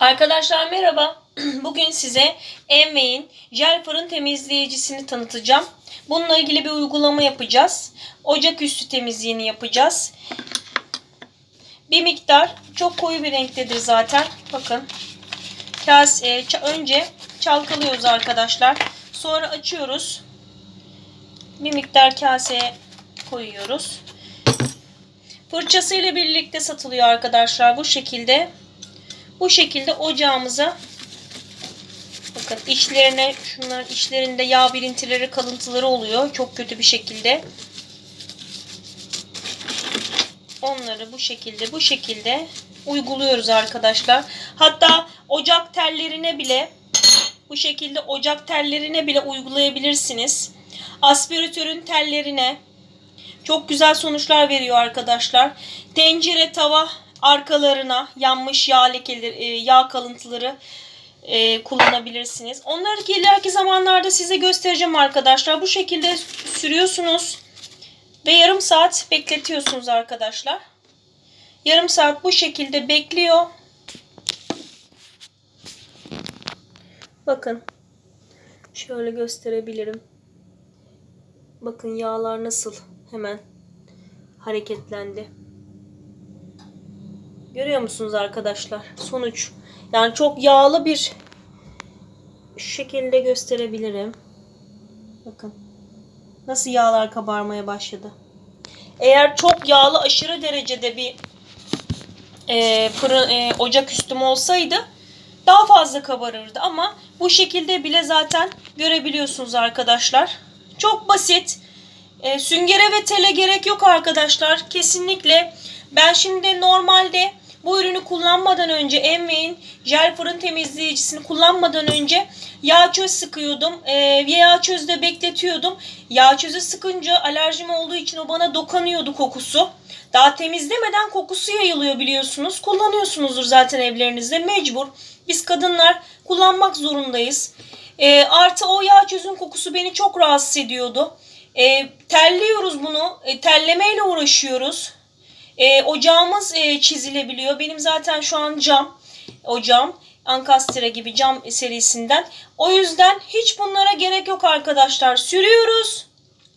Arkadaşlar merhaba. Bugün size Envey'in jel fırın temizleyicisini tanıtacağım. Bununla ilgili bir uygulama yapacağız. Ocak üstü temizliğini yapacağız. Bir miktar çok koyu bir renktedir zaten. Bakın. Kase, önce çalkalıyoruz arkadaşlar. Sonra açıyoruz. Bir miktar kaseye koyuyoruz. Fırçası ile birlikte satılıyor arkadaşlar bu şekilde. Bu şekilde ocağımıza bakın içlerine şunların içlerinde yağ birintileri kalıntıları oluyor. Çok kötü bir şekilde. Onları bu şekilde bu şekilde uyguluyoruz arkadaşlar. Hatta ocak tellerine bile bu şekilde ocak tellerine bile uygulayabilirsiniz. Aspiratörün tellerine çok güzel sonuçlar veriyor arkadaşlar. Tencere, tava arkalarına yanmış yağ lekeleri, e, yağ kalıntıları e, kullanabilirsiniz. Onları ileriki zamanlarda size göstereceğim arkadaşlar. Bu şekilde sürüyorsunuz ve yarım saat bekletiyorsunuz arkadaşlar. Yarım saat bu şekilde bekliyor. Bakın. Şöyle gösterebilirim. Bakın yağlar nasıl hemen hareketlendi. Görüyor musunuz arkadaşlar? Sonuç. Yani çok yağlı bir şekilde gösterebilirim. Bakın. Nasıl yağlar kabarmaya başladı. Eğer çok yağlı aşırı derecede bir e, fırın, e, ocak üstüm olsaydı daha fazla kabarırdı ama bu şekilde bile zaten görebiliyorsunuz arkadaşlar. Çok basit. E, süngere ve tele gerek yok arkadaşlar. Kesinlikle. Ben şimdi normalde bu ürünü kullanmadan önce Envey'in jel fırın temizleyicisini kullanmadan önce yağ çöz sıkıyordum. E, yağ çözde bekletiyordum. Yağ çözü sıkınca alerjim olduğu için o bana dokunuyordu kokusu. Daha temizlemeden kokusu yayılıyor biliyorsunuz. Kullanıyorsunuzdur zaten evlerinizde mecbur. Biz kadınlar kullanmak zorundayız. E, artı o yağ çözün kokusu beni çok rahatsız ediyordu. E, terliyoruz bunu. E, terlemeyle uğraşıyoruz. E, ocağımız e, çizilebiliyor. Benim zaten şu an cam ocağım. Ankastre gibi cam serisinden. O yüzden hiç bunlara gerek yok arkadaşlar. Sürüyoruz.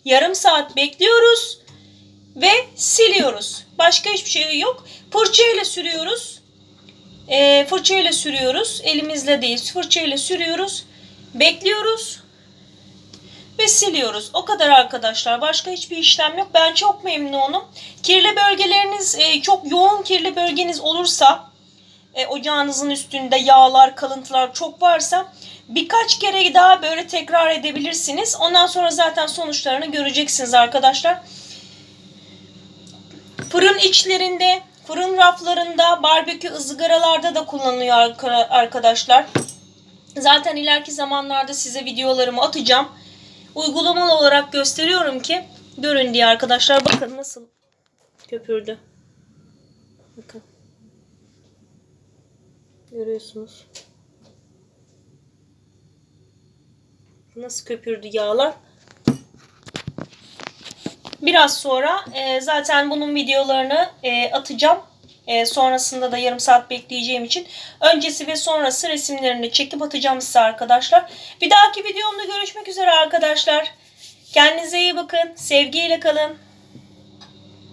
Yarım saat bekliyoruz. Ve siliyoruz. Başka hiçbir şey yok. Fırçayla sürüyoruz. E, fırçayla sürüyoruz. Elimizle değil. Fırçayla sürüyoruz. Bekliyoruz siliyoruz. O kadar arkadaşlar. Başka hiçbir işlem yok. Ben çok memnunum. Kirli bölgeleriniz e, çok yoğun kirli bölgeniz olursa e, ocağınızın üstünde yağlar, kalıntılar çok varsa birkaç kere daha böyle tekrar edebilirsiniz. Ondan sonra zaten sonuçlarını göreceksiniz arkadaşlar. Fırın içlerinde, fırın raflarında, barbekü ızgaralarda da kullanılıyor arka- arkadaşlar. Zaten ileriki zamanlarda size videolarımı atacağım uygulamalı olarak gösteriyorum ki görün diye arkadaşlar. Bakın nasıl köpürdü. Bakın. Görüyorsunuz. Nasıl köpürdü yağlar. Biraz sonra e, zaten bunun videolarını e, atacağım. E, sonrasında da yarım saat bekleyeceğim için öncesi ve sonrası resimlerini çekip atacağım size arkadaşlar. Bir dahaki videomda görüşmek üzere arkadaşlar. Kendinize iyi bakın. Sevgiyle kalın.